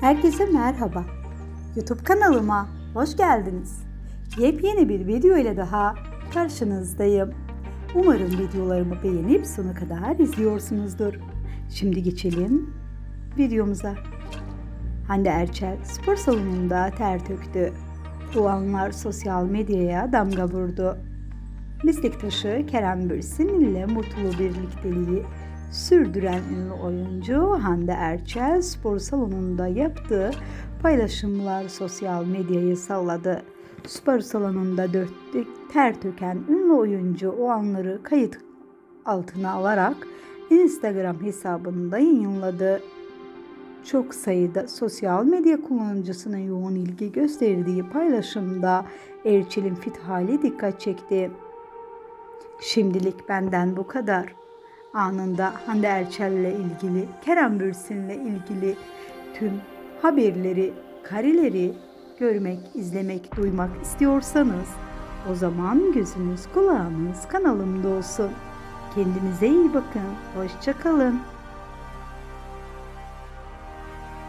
Herkese merhaba. YouTube kanalıma hoş geldiniz. Yepyeni bir video ile daha karşınızdayım. Umarım videolarımı beğenip sona kadar izliyorsunuzdur. Şimdi geçelim videomuza. Hande Erçel spor salonunda ter töktü. O anlar sosyal medyaya damga vurdu. Meslektaşı Kerem Bürsin ile mutlu birlikteliği sürdüren ünlü oyuncu Hande Erçel spor salonunda yaptığı paylaşımlar sosyal medyayı salladı. Spor salonunda dörtlük ter töken ünlü oyuncu o anları kayıt altına alarak Instagram hesabında yayınladı. Çok sayıda sosyal medya kullanıcısına yoğun ilgi gösterdiği paylaşımda Erçel'in fit hali dikkat çekti. Şimdilik benden bu kadar. Anında Hande Erçel'le ilgili, Kerem Bürsin'le ilgili tüm haberleri, kareleri görmek, izlemek, duymak istiyorsanız o zaman gözünüz kulağınız kanalımda olsun. Kendinize iyi bakın. Hoşçakalın.